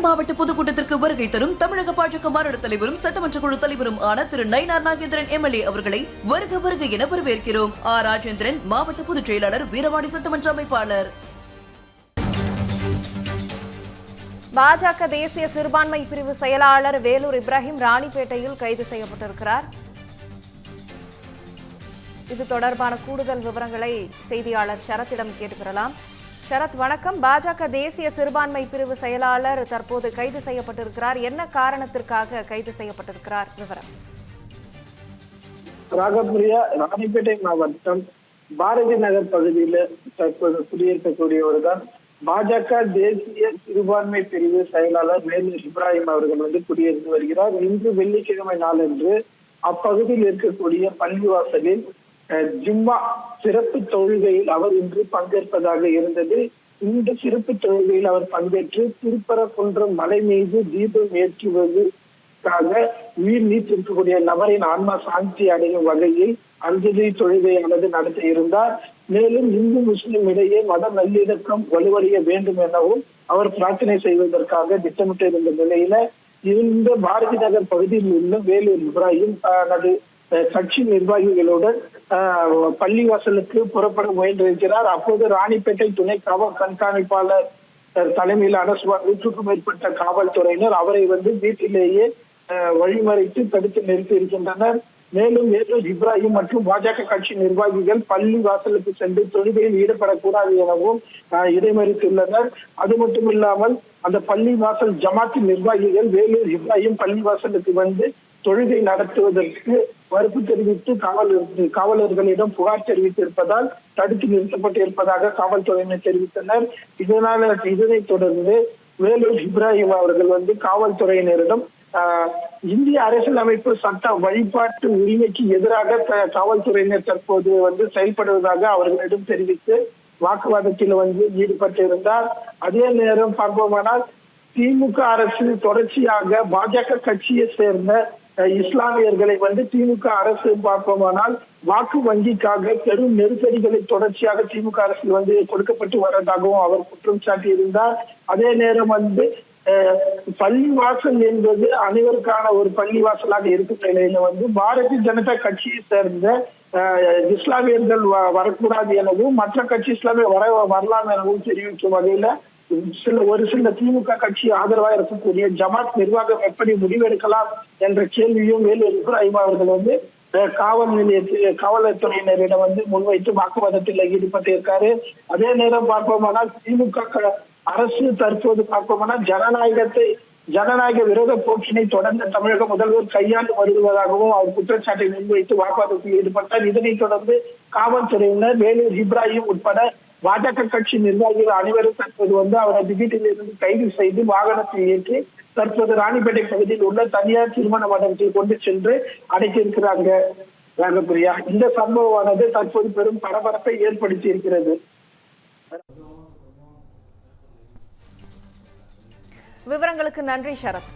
சேலம் மாவட்ட பொதுக்கூட்டத்திற்கு வருகை தரும் தமிழக பாஜக மாநில தலைவரும் சட்டமன்ற குழு தலைவரும் ஆன திரு நயினார் நாகேந்திரன் எம்எல்ஏ அவர்களை வருக வருக என வரவேற்கிறோம். ஆர் ராஜேந்திரன் மாவட்ட பொதுச் செயலாளர் வீரவாடி சட்டமன்ற அமைப்பாளர். பாஜக தேசிய சிறுபான்மை பிரிவு செயலாளர் வேலூர் இப்ராஹிம் ராணிப்பேட்டையில் கைது செய்யப்பட்டிருக்கிறார். இது தொடர்பான கூடுதல் விவரங்களை செய்தியாளர் சரத்திடம் கேட்டுக்கிறலாம் சரத் வணக்கம். பாஜக தேசிய சிறுபான்மை பிரிவு செயலாளர் தற்போது கைது செய்யப்பட்டிருக்கிறார். என்ன காரணத்திற்காக கைது செய்யப்பட்டிருக்கிறார்? விவரம். ராகப்பிரியா ராணிப்பேட்டை மாவட்டம் பாரதி நகர் பகுதியில தற்போது குடியிருக்கக்கூடியவர் தான் பாஜக தேசிய சிறுபான்மை பிரிவு செயலாளர் மேலும் இப்ராஹிம் அவர்கள் வந்து குடியிருந்து வருகிறார். இன்று வெள்ளிக்கிழமை நாளன்று அப்பகுதியில் இருக்கக்கூடிய பள்ளிவாசலில் ஜும்மா சிறப்பு தொழுகையில் அவர் இன்று பங்கேற்பதாக இருந்தது. இந்த சிறப்பு தொழுகையில் அவர் பங்கேற்று திருப்பரங்குன்றம் மலை மீது தீபம் ஏற்றுவதற்காக உயிர் நீத்திருக்கக்கூடிய நபரின் ஆன்மா சாந்தி அடையும் வகையில் அஞ்சலி தொழுகையானது நடத்த இருந்தார். மேலும் இந்து முஸ்லிம் இடையே மத நல்லிணக்கம் வலுவடைய வேண்டும் எனவும் அவர் பிரார்த்தனை செய்வதற்காக திட்டமிட்டிருந்த நிலையில இந்த பாரதி நகர் பகுதியில் உள்ள வேலூர் இப்ராஹிம் தனது கட்சி நிர்வாகிகளுடன் பள்ளிவாசலுக்கு புறப்பட முயன்றிருக்கிறார். அப்போது ராணிப்பேட்டை துணை காவல் கண்காணிப்பாளர் தலைமையிலான சுமார் நூற்றுக்கும் மேற்பட்ட காவல்துறையினர் அவரை வந்து வீட்டிலேயே வழிமறைத்து தடுத்து நிறுத்தி இருக்கின்றனர். மேலும் வேலூர் இப்ராஹிம் மற்றும் பாஜக கட்சி நிர்வாகிகள் பள்ளி வாசலுக்கு சென்று தொழுகையில் ஈடுபடக்கூடாது எனவும் இடைமறித்துள்ளனர். அது மட்டும் இல்லாமல் அந்த பள்ளி வாசல் ஜமாத்தின் நிர்வாகிகள் வேலூர் இப்ராஹிம் பள்ளி வாசலுக்கு வந்து தொழுகை நடத்துவதற்கு மறுப்பு தெரிவித்து காவல் காவலர்களிடம் புகார் தெரிவித்திருப்பதால் தடுத்து நிறுத்தப்பட்டிருப்பதாக காவல்துறையினர் தெரிவித்தனர். இதனால இதனைத் தொடர்ந்து வேலூர் இப்ராஹிம் அவர்கள் வந்து காவல்துறையினரிடம் ஆஹ், இந்திய அரசியலமைப்பு சட்ட வழிபாட்டு உரிமைக்கு எதிராக காவல்துறையினர் தற்போது வந்து செயல்படுவதாக அவர்களிடம் தெரிவித்து வாக்குவாதத்தில் வந்து ஈடுபட்டிருந்தார். அதே நேரம் பார்ப்போமானால் திமுக அரசு தொடர்ச்சியாக பாஜக கட்சியை சேர்ந்த இஸ்லாமியர்களை வந்து திமுக அரசு பார்ப்போமானால் வாக்கு வங்கிக்காக பெரும் நெருக்கடிகளை தொடர்ச்சியாக திமுக அரசு வந்து கொடுக்கப்பட்டு வர்றதாகவும் அவர் குற்றம் சாட்டியிருந்தார். அதே நேரம் வந்து அஹ், பள்ளிவாசல் என்பது அனைவருக்கான ஒரு பள்ளிவாசலாக இருக்கும் நிலையில வந்து பாரதிய ஜனதா கட்சியை சேர்ந்த அஹ், இஸ்லாமியர்கள் வ- வரக்கூடாது எனவும் மற்ற கட்சி இஸ்லாமிய வர வரலாம் எனவும் தெரிவிக்கும் வகையில சில ஒரு சில திமுக கட்சி ஆதரவாக இருக்கக்கூடிய ஜமாத் நிர்வாகம் எப்படி முடிவெடுக்கலாம் என்ற கேள்வியும் வேலூர் இப்ராஹிம் அவர்கள் வந்து காவல் நிலையத்தில் காவல்துறையினரிடம் வந்து முன்வைத்து வாக்குவாதத்தில் ஈடுபட்டிருக்காரு. அதே நேரம் பார்ப்போமானால் திமுக க- அரசு தற்போது பார்ப்போமானால் ஜனநாயகத்தை ஜனநாயக விரோத போக்கினை தொடர்ந்து தமிழக முதல்வர் கையாண்டு வருவதாகவும் அவர் குற்றச்சாட்டை முன்வைத்து வாக்குவாதத்தில் ஈடுபட்டார். இதனைத் தொடர்ந்து காவல்துறையினர் வேலூர் இப்ராஹிம் உட்பட பாஜக கட்சி நிர்வாகிகள் அனைவரும் தற்போது வந்து அவரை வீட்டில் இருந்து கைது செய்து வாகனத்தில் ஏற்றி தற்போது ராணிப்பேட்டை பகுதியில் உள்ள தனியார் திருமண மண்டபத்தில் கொண்டு சென்று அடைத்திருக்கிறாங்க ராகப்பிரியா இந்த சம்பவமானது தற்போது பெரும் பரபரப்பை ஏற்படுத்தி இருக்கிறது. விவரங்களுக்கு நன்றி சரத்.